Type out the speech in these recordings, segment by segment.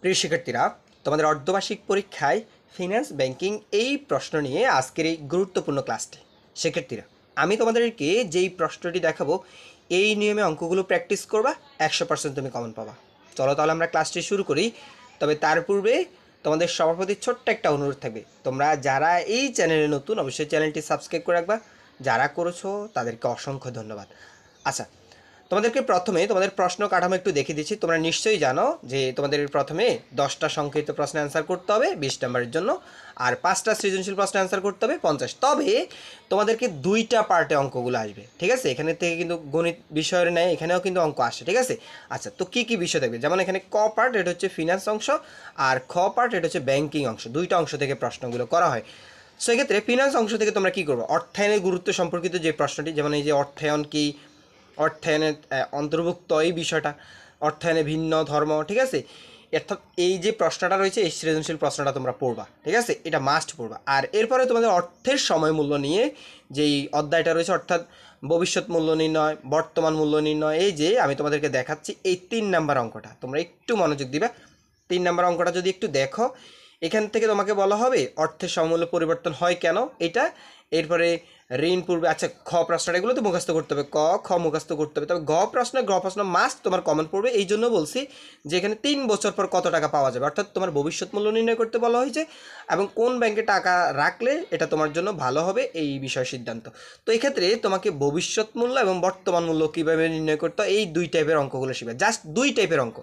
প্রিয় শিক্ষার্থীরা, তোমাদের অর্ধবার্ষিক পরীক্ষায় ফিনান্স ব্যাংকিং এই প্রশ্ন নিয়ে আজকের এই গুরুত্বপূর্ণ ক্লাসটি শিক্ষার্থীরা, আমি তোমাদেরকে যেই প্রশ্নটি দেখাবো, এই নিয়মে অঙ্কগুলো প্র্যাকটিস করবা, একশো পার্সেন্ট তুমি কমন পাবা। চলো তাহলে আমরা ক্লাসটি শুরু করি। তবে তার পূর্বে তোমাদের সবার প্রতি ছোট্ট একটা অনুরোধ থাকবে। তোমরা যারা এই চ্যানেলে নতুন, অবশ্যই চ্যানেলটি সাবস্ক্রাইব করে রাখবা। যারা করেছ, তাদেরকে অসংখ্য ধন্যবাদ। আচ্ছা তোমাদেরকে প্রথমে তোমাদের প্রশ্ন কাঠামো একটু দেখিয়ে দিচ্ছি। তোমরা নিশ্চয়ই জানো যে তোমাদের প্রথমে দশটা সংক্ষিপ্ত প্রশ্ন অ্যান্সার করতে হবে বিশ নম্বরের জন্য, আর পাঁচটা সৃজনশীল প্রশ্ন অ্যান্সার করতে হবে পঞ্চাশ। তবে তোমাদেরকে দুইটা পার্টে অঙ্কগুলো আসবে, ঠিক আছে? এখানে থেকে কিন্তু গণিত বিষয়ের নেয় এখানেও কিন্তু অঙ্ক আসে, ঠিক আছে? আচ্ছা তো কী কী বিষয় থাকবে? যেমন এখানে ক পার্ট এটা হচ্ছে ফিনান্স অংশ, আর খ পার্ট এটা হচ্ছে ব্যাংকিং অংশ, দুইটা অংশ থেকে প্রশ্নগুলো করা হয়। সেক্ষেত্রে ফিনান্স অংশ থেকে তোমরা কী করব? অর্থায়নের গুরুত্ব সম্পর্কিত যে প্রশ্নটি, যেমন এই যে অর্থায়ন কী অর্থায়নের অন্তর্ভুক্ত এই বিষয়টা, অর্থায়নে ভিন্ন ধর্ম, ঠিক আছে? অর্থাৎ এই যে প্রশ্নটা রয়েছে, এই সৃজনশীল প্রশ্নটা তোমরা পড়বা, ঠিক আছে? এটা মাস্ট পড়বা। আর এরপরে তোমাদের অর্থের সময় মূল্য নিয়ে যেই অধ্যায়টা রয়েছে, অর্থাৎ ভবিষ্যৎ মূল্য নির্ণয়, বর্তমান মূল্য নির্ণয়, এই যে আমি তোমাদেরকে দেখাচ্ছি এই তিন নাম্বার অঙ্কটা। তোমরা একটু মনোযোগ দিবে। তিন নাম্বার অঙ্কটা যদি একটু দেখো এখান থেকে তোমাকে বলা হবে অর্থের সমূল্য পরিবর্তন হয় কেন? এটা এরপরে ঋণ পূর্বে আচ্ছা খ প্রশ্নটা এগুলো তো মুখস্থ করতে হবে। ক, খ মুখস্থ করতে হবে। তবে গ প্রশ্ন গ প্রশ্ন মাস্ট তোমার কমন পড়বে। এই জন্য বলছি যে এখানে তিন বছর পর কত টাকা পাওয়া যাবে? অর্থাৎ তোমার ভবিষ্যৎ মূল্য নির্ণয় করতে বলা হয়েছে এবং কোন ব্যাংকে টাকা রাখলে এটা তোমার জন্য ভালো হবে এই বিষয় সিদ্ধান্ত। তো এক্ষেত্রে তোমাকে ভবিষ্যৎ মূল্য এবং বর্তমান মূল্য কীভাবে নির্ণয় করতে এই দুই টাইপের অঙ্কগুলো শিখবে। জাস্ট দুই টাইপের অঙ্ক।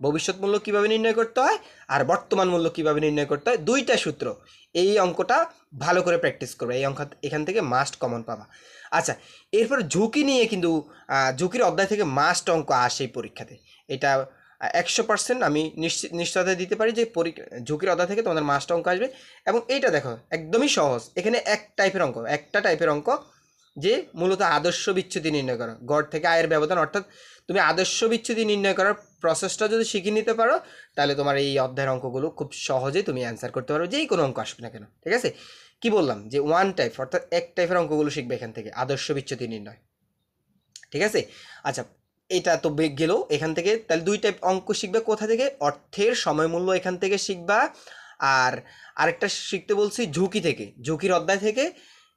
ভবিষ্যৎ মূল্য কীভাবে নির্ণয় করতে হয় আর বর্তমান মূল্য কীভাবে নির্ণয় করতে হয়, দুইটা সূত্র। এই অঙ্কটা ভালো করে প্র্যাকটিস করবে, এই অঙ্ক এখান থেকে মাস্ট কমন পাবা। আচ্ছা এরপর ঝুঁকি নিয়ে কিন্তু ঝুঁকির অধ্যায় থেকে মাস্ট অঙ্ক আসে এই পরীক্ষাতে। এটা একশো পার্সেন্ট আমি নিশ্চিত নিশ্চয়তা দিতে পারি যে পরীক্ষা ঝুঁকির অধ্যায় থেকে তোমাদের মাস্ট অঙ্ক আসবে। এবং এইটা দেখো, একদমই সহজ। এখানে এক টাইপের অঙ্ক, একটা টাইপের অঙ্ক যে মূলত আদর্শ বিচ্ছুতি নির্ণয় করা। গড় থেকে আয়ের ব্যবধান, অর্থাৎ তুমি আদর্শ বিচ্ছুতি নির্ণয় করার প্রসেসটা যদি শিখে নিতে পারো, তাহলে তোমার এই অধ্যায়ের অঙ্কগুলো খুব সহজে তুমি অ্যান্সার করতে পারো যেই কোনো অঙ্ক আসবে না কেন, ঠিক আছে? কি বললাম? যে ওয়ান টাইপ অর্থাৎ এক টাইপের অঙ্কগুলো শিখবে এখান থেকে, আদর্শ বিচ্ছুতি নির্ণয়। ঠিক আছে? আচ্ছা এটা তো গেল এখান থেকে। তাহলে দুই টাইপ অঙ্ক শিখবে কোথা থেকে? অর্থের সময় মূল্য এখান থেকে শিখবা। আর আরেকটা শিখতে বলছি ঝুঁকি থেকে, ঝুঁকির অধ্যায় থেকে।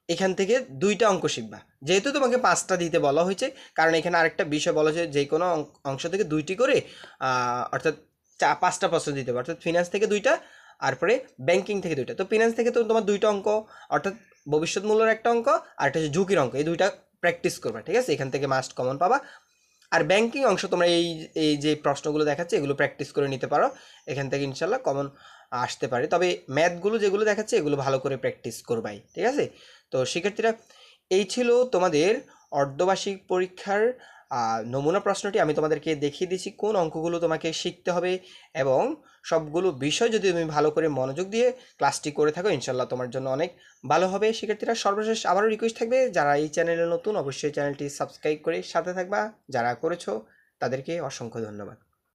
এখান থেকে দুইটা অঙ্ক শিখবা। যেহেতু তোমাকে পাঁচটা দিতে বলা হয়েছে, কারণ এখানে আরেকটা বিষয় বলা হয়েছে, যে কোনো অংশ থেকে দুইটি করে অর্থাৎ চা পাঁচটা প্রশ্ন দিতে হবে। অর্থাৎ ফিনান্স থেকে দুইটা আর পরে ব্যাংকিং থেকে দুইটা। তো ফিনান্স থেকে তো তোমার দুইটা অঙ্ক, অর্থাৎ ভবিষ্যৎ মূল্যের একটা অঙ্ক, আর একটা হচ্ছে ঝুঁকির অঙ্ক। এই দুইটা প্র্যাকটিস করবা, ঠিক আছে? এখান থেকে মাস্ট কমন পাবা। আর ব্যাংকিং অংশ তোমরা এই এই যে প্রশ্নগুলো দেখাচ্ছে, এগুলো প্র্যাকটিস করে নিতে পারো। এখান থেকে ইনশাল্লাহ কমন আসতে পারে। তবে ম্যাথগুলো যেগুলো দেখাচ্ছে, এগুলো ভালো করে প্র্যাকটিস করবাই, ঠিক আছে? তো শিক্ষার্থীরা এই ছিল তোমাদের অর্ধবার্ষিক পরীক্ষার নমুনা প্রশ্নটি। আমি তোমাদেরকে দেখিয়ে দিয়েছি কোন অঙ্কগুলো তোমাকে শিখতে হবে এবং সবগুলো বিষয় যদি তুমি ভালো করে মনোযোগ দিয়ে ক্লাসটি করে থাকো ইনশাল্লাহ তোমার জন্য অনেক ভালো হবে। শিক্ষার্থীরা সর্বশেষ আবারও রিকোয়েস্ট থাকবে, যারা এই চ্যানেলে নতুন, অবশ্যই চ্যানেলটি সাবস্ক্রাইব করে সাথে থাকবা। যারা করেছ, তাদেরকে অসংখ্য ধন্যবাদ।